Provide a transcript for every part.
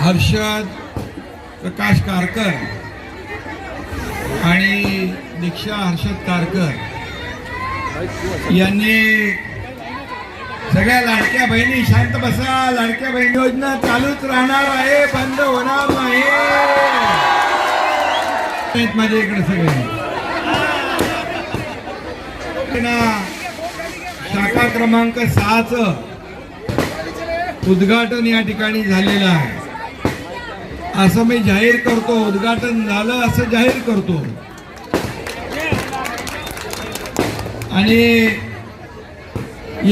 हर्षद प्रकाश कारकर आणि दीक्षा हर्षद कारकर यांनी सगळ्या लाडक्या बहिणी शांत बसा. लाडक्या बहिणी योजना चालूच राहणार आहे बंद होणार नाही. आहेत माझ्या इकडे सगळे. ना शाखा क्रमांक सहाच उद्घाटन या ठिकाणी झालेलं आहे. असं मी जाहीर करतो उद्घाटन झालं असं जाहीर करतो. आणि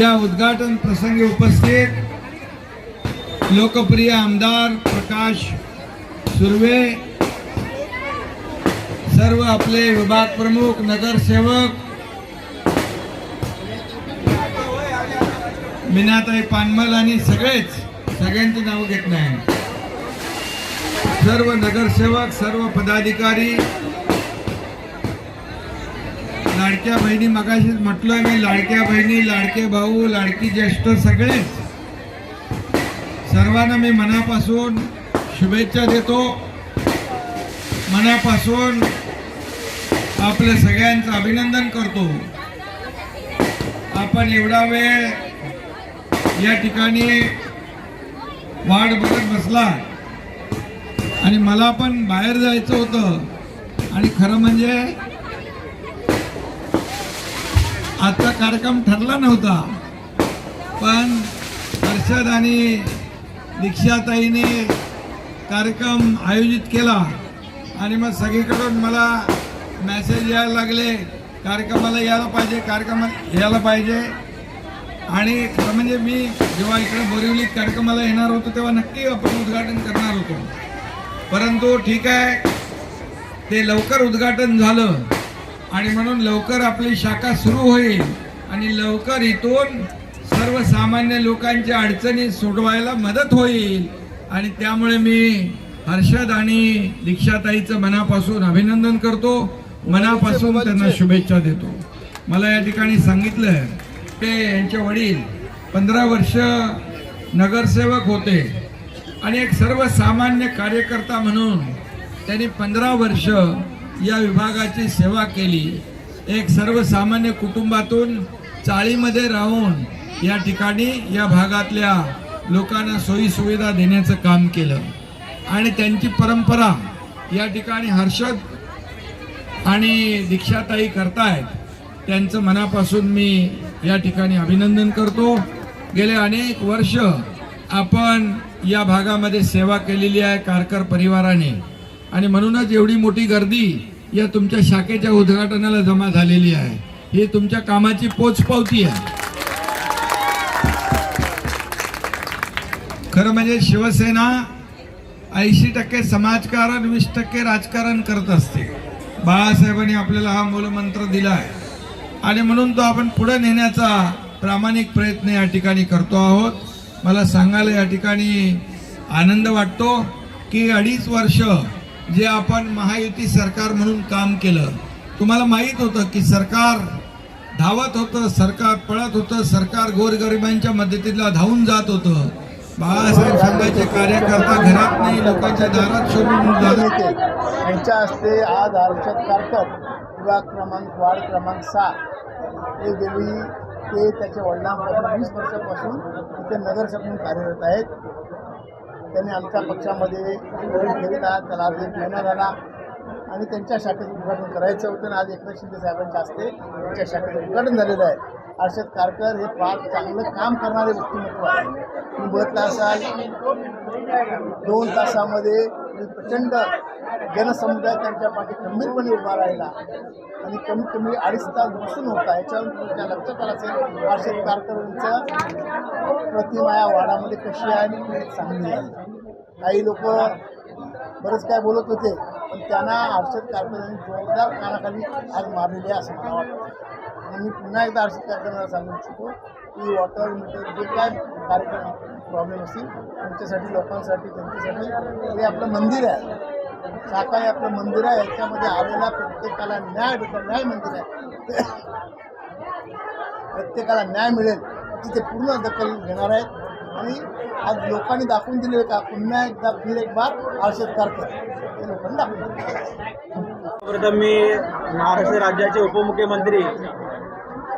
या उद्घाटन प्रसंगी उपस्थित लोकप्रिय आमदार प्रकाश सुर्वे सर्व आपले विभाग प्रमुख नगरसेवक मीनाताई पानमल आणि सगळेच सगळ्यांची नाव घेत नाही. सर्व नगरसेवक सर्व पदाधिकारी लाडक्या बहिणी मगाशीच म्हटलोय मी लाडक्या बहिणी लाडके भाऊ लाडकी ज्येष्ठ सगळेच सर्वांना मी मनापासून शुभेच्छा देतो. मनापासून आपल्या सगळ्यांचं अभिनंदन करतो. आपण एवढा वेळ या ठिकाणी वाट बघत बसला आणि मला पण बाहेर जायचं होतं. आणि खरं म्हणजे आजचा कार्यक्रम ठरला नव्हता. पण हर्षद आणि दीक्षाताईने कार्यक्रम आयोजित केला. आणि मग सगळीकडून मला मेसेज यायला लागले कार्यक्रमाला यायला पाहिजे कार्यक्रमाला यायला पाहिजे. आणि खरं म्हणजे मी जेव्हा इकडे बोरिवली कार्यक्रमाला येणार होतो तेव्हा नक्की आपण उद्घाटन करणार होतो. परंतु ठीक आहे. ते लवकर उद्घाटन झालं. आणि म्हणून लवकर आपली शाखा सुरू होईल. आणि लवकर इथून सर्वसामान्य लोकांच्या अडचणी सोडवायला मदत होईल. आणि त्यामुळे मी हर्षद आणि दीक्षाताईचं मनापासून अभिनंदन करतो. मनापासून त्यांना शुभेच्छा देतो. मला या ठिकाणी सांगितलं ते यांचे वडील पंधरा वर्ष नगरसेवक होते. आणि एक सर्वसामान्य कार्यकर्ता म्हणून त्यांनी पंधरा वर्ष या विभागाची सेवा केली. एक सर्वसामान्य कुटुंबातून चाळीमध्ये राहून या ठिकाणी या भागातल्या लोकांना सोयीसुविधा देण्याचं काम केलं. आणि त्यांची परंपरा या ठिकाणी हर्षद आणि दीक्षाताई करतायत त्यांचं मनापासून मी या ठिकाणी अभिनंदन करतो. गेले अनेक वर्ष आपण या भागामध्ये सेवा केलेली आहे कारकर परिवाराने. आणि म्हणूनच एवढी मोठी गर्दी या तुमच्या शाखेच्या उद्घाटनाला जमा झालेली आहे. ही तुमच्या कामाची पोचपावती आहे. खरं म्हणजे शिवसेना ऐंशी टक्के समाजकारण वीस टक्के राजकारण करत असते. बाळासाहेबांनी आपल्याला हा मूलमंत्र दिला आहे. आणि म्हणून तो आपण पुढे नेण्याचा प्रामाणिक प्रयत्न या ठिकाणी करतो आहोत. मला सांगायला या ठिकाणी आनंद वाटतो की अडीच वर्ष जे आपण महायुती सरकार म्हणून काम केलं तुम्हाला माहीत होतं की सरकार धावत होतं सरकार पळत होतं सरकार गोरगरिबांच्या मदतीला धावून जात होतं. बाळासाहेब संघाचे कार्यकर्ता घरात नाही लोकांच्या दारात शोधून जात यांच्या हस्ते आज आरक्षण कारकत किंवा क्रमांक वार्ड क्रमांक सात हे गेली ते त्याच्या वडिलांपासून वीस वर्षापासून ते नगरसेवक म्हणून कार्यरत आहेत. त्यांनी आमच्या पक्षामध्ये केलेला त्याला आज एक महिना झाला आणि त्यांच्या शाखेचं उद्घाटन करायचं होतं. आणि आज एकनाथ शिंदे साहेबांच्या हस्ते त्यांच्या शाखेचं उद्घाटन झालेलं आहे. हर्षद कारकर हे फार चांगलं काम करणारे व्यक्तिमत्व आहे. तुम्ही असाल दोन तासामध्ये म्हणजे प्रचंड जनसमुदाय त्यांच्या पाठी खंबीरपणे उभा राहिला. आणि कमीत कमी अडीच तास बसून होता. याच्यावर तुमच्या लक्षात आलं असेल? वार्षिक कारकरांचं प्रतिमा या वाडामध्ये कशी आहे आणि चांगली आहे काही लोक बरेच काय बोलत होते पण त्यांना हर्षद कारकर जोरदार कानाखाली आज मारलेली असं मला वाटतं. आणि मी पुन्हा एकदा हर्षद कारकरांना सांगू इच्छितो की वॉटर मीटर जे काय कार्यक्रम प्रॉब्लेम असतील. त्यांच्यासाठी लोकांसाठी त्यांच्यासाठी. हे आपलं मंदिर आहे. शाखा हे आपलं मंदिर आहे. याच्यामध्ये आलेला प्रत्येकाला न्याय भेटेल. न्याय मंदिर आहे. प्रत्येकाला न्याय मिळेल. तिथे पूर्ण दखल घेणार आहेत. आणि आज लोकांनी दाखवून दिले का पुन्हा एकदा फिर एक बार हर्षद करतात ते लोकांनी दाखवून दिले प्रथम मी महाराष्ट्र राज्याचे उपमुख्यमंत्री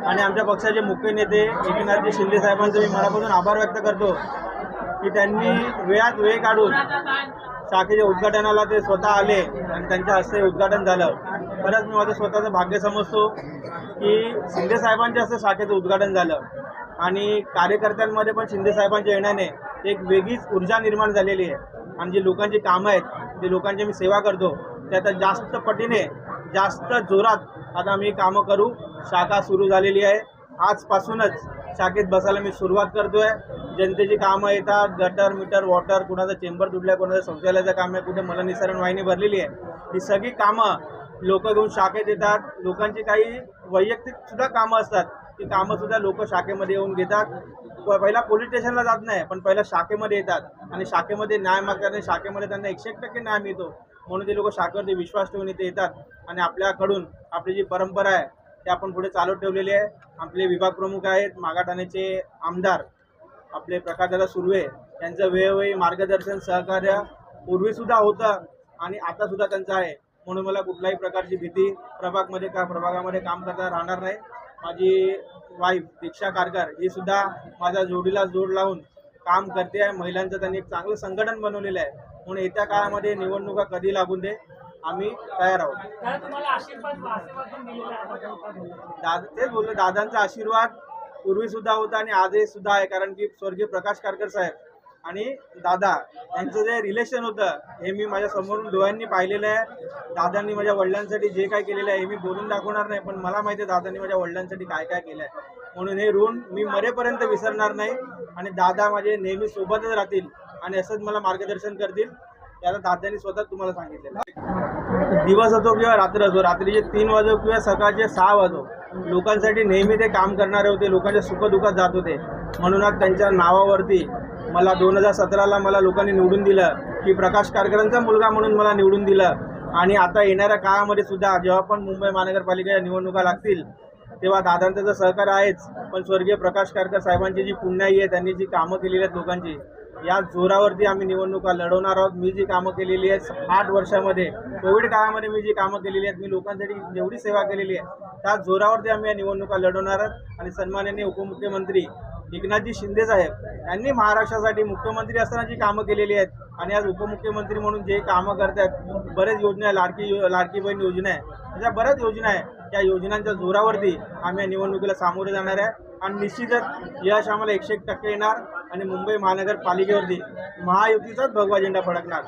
आणि आमच्या पक्षाचे मुख्य नेते एकनाथजी शिंदे साहेबांचे मी मनापासून आभार व्यक्त करतो की त्यांनी वेळात वेळ काढून शाखेच्या उद्घाटनाला ते स्वतः आले आणि त्यांच्या हस्ते उद्घाटन झालं. खरंच मी माझं स्वतःचं भाग्य समजतो की शिंदे साहेबांच्या हस्ते शाखेचं उद्घाटन झालं आणि कार्यकर्त्यांमध्ये पण शिंदे साहेबांच्या येण्याने एक वेगळीच ऊर्जा निर्माण झालेली आहे. आणि जी लोकांची कामं आहेत जी लोकांची मी सेवा करतो ते आता जास्त पटीने जास्त जोरात आता आम्ही कामं करू शाखा सुरू झालेली आहे. आजपासूनच शाखेत बसायला मी सुरुवात करतोय. जनतेची कामं येतात. गटर मीटर वॉटर कुणाचं चेंबर तुटलं कुणाचं शौचालयाचं काम आहे कुठे मलनिसरण वाहिनी भरलेली आहे. ही सगळी कामं लोक घेऊन शाखेत येतात. लोकांची काही वैयक्तिक सुद्धा कामं असतात. ती कामं सुद्धा लोक शाखेमध्ये येऊन घेतात. प- पहिला पोलीस स्टेशनला जात नाही पण पहिला शाखेमध्ये येतात. आणि शाखेमध्ये न्याय मागतात शाखेमध्ये त्यांना एकशे टक्के न्याय मिळतो. म्हणून ते लोक शाखेवरती विश्वास ठेवून इथे येतात. आणि आपल्याकडून आपली जी परंपरा आहे ते आपण पुढे चालू ठेवलेले आहे. आपले विभाग प्रमुख आहेत मागाठाण्याचे आमदार आपले प्रकाशदादा सुर्वे यांचं वेळोवेळी मार्गदर्शन सहकार्य पूर्वीसुद्धा होतं आणि आतासुद्धा त्यांचं आहे. म्हणून मला कुठल्याही प्रकारची भीती प्रभागमध्ये का प्रभागामध्ये काम करता राहणार नाही. माझी वाईफ दीक्षा कारकर ही सुद्धा माझ्या जोडीला जोड लावून काम करते आहे. महिलांचं त्यांनी एक चांगलं संघटन बनवलेलं आहे. म्हणून येत्या काळामध्ये निवडणुका कधी लागून दे आम्ही तयार आहोत. दादा तेच बोललो दादांचा आशीर्वाद पूर्वी सुद्धा होता आणि आजही सुद्धा आहे कारण की स्वर्गीय प्रकाश कारकर साहेब आणि दादा यांचं जे रिलेशन होतं हे मी माझ्या समोरून डोळ्यांनी पाहिलेलं आहे. दादांनी माझ्या वडिलांसाठी जे काय केलेलं आहे हे मी बोलून दाखवणार नाही पण मला माहिती आहे दादांनी माझ्या वडिलांसाठी काय काय केलं आहे म्हणून हे ऋण मी मरेपर्यंत विसरणार नाही आणि दादा माझे नेहमी सोबतच राहतील आणि असंच मला मार्गदर्शन करतील. त्याला दादांनी स्वतः तुम्हाला सांगितलेलं दिवस असो किंवा रात्र असो रात्रीचे तीन वाजो किंवा सकाळचे सहा वाजो लोकांसाठी नेहमी ते काम करणारे होते लोकांच्या सुखदुःखात जात होते. म्हणून आज त्यांच्या नावावरती मला दोन हजार सतराला मला लोकांनी निवडून दिलं. की प्रकाश कारकरांचा मुलगा म्हणून मला निवडून दिलं. आणि आता येणाऱ्या काळामध्ये सुद्धा जेव्हा पण मुंबई महानगरपालिकेच्या निवडणुका लागतील तेव्हा दादांचं तर सहकार्य आहेच. पण स्वर्गीय प्रकाश कारकर साहेबांची जी पुण्याई आहे त्यांनी जी कामं केलेली आहेत लोकांची या जोरावरती आम्ही निवडणुका लढवणार आहोत. मी जी कामं केलेली आहेत आठ वर्षामध्ये कोविड काळामध्ये मी जी कामं केलेली आहेत मी लोकांसाठी जेवढी सेवा केलेली आहे. त्या जोरावरती आम्ही या निवडणुका लढवणार आहोत. आणि सन्माननीय उपमुख्यमंत्री एकनाथजी शिंदे साहेब यांनी महाराष्ट्रासाठी मुख्यमंत्री असताना जी कामं केलेली आहेत आणि आज उपमुख्यमंत्री म्हणून जे कामं करतात बरेच योजना आहे लाडकी यो- लाडकी बहीण योजना आहे. अशा बऱ्याच योजना आहे त्या योजनांच्या जोरावरती आम्ही या निवडणुकीला सामोरे जाणार आहे. आणि निश्चितच यश आम्हाला एकशे एक टक्के येणार. आणि मुंबई महानगरपालिकेवरती महायुतीचाच भगवा झेंडा फडकणार.